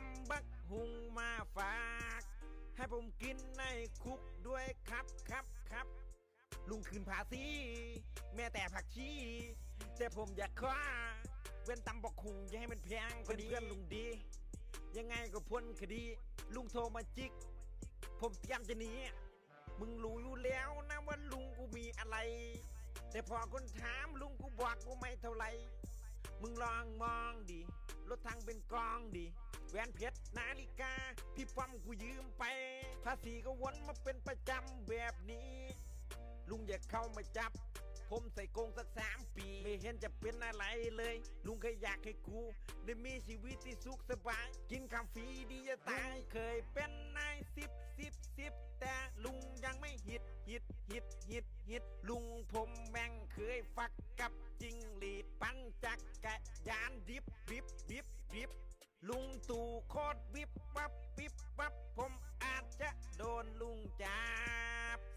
ตำบักหุงมาฝาก ให้ผมกินในคุกด้วยครับครับครับ ลุงคืนภาษีแม่แต่ผักชีแต่ผมอยากคว้าเว้นตำบักหุงอย่าให้มันแพงกว่านี้เพื่อนลุงดี ยังไงก็พ้นคดี ลุงโทรมาจิก ผมเตรียมจะหนีมึงรู้อยู่แล้วนะว่าลุงกูมีอะไร แต่พอคนถามลุงกูบอกกูไม่เท่าไหร่มึงลองมองดิรถทางเป็นกองดิ แหวนเพชรนาฬิกา พี่ปั๊มกูยืมไป ภาษีก็วนมาเป็นประจำแบบนี้ ลุงอย่าเข้ามาจับ ผมใส่กงสักสามปี ไม่เห็นจะเป็นอะไรเลย ลุงเคยอยากให้กู ได้มีชีวิตที่สุขสบาย กินคำฟรีดีจะตายเคยเป็นนายสิบสิบสิบแต่ลุงยังไม่ฮิตฮิตฮิตฮิตฮิตลุงผมแม่งเคยฟักกับจิงหรีดปั่นจักรยานดิบบิ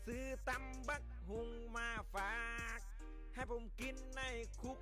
ซื้อตำบักหุงมาฝาก ให้ผมกินในคุก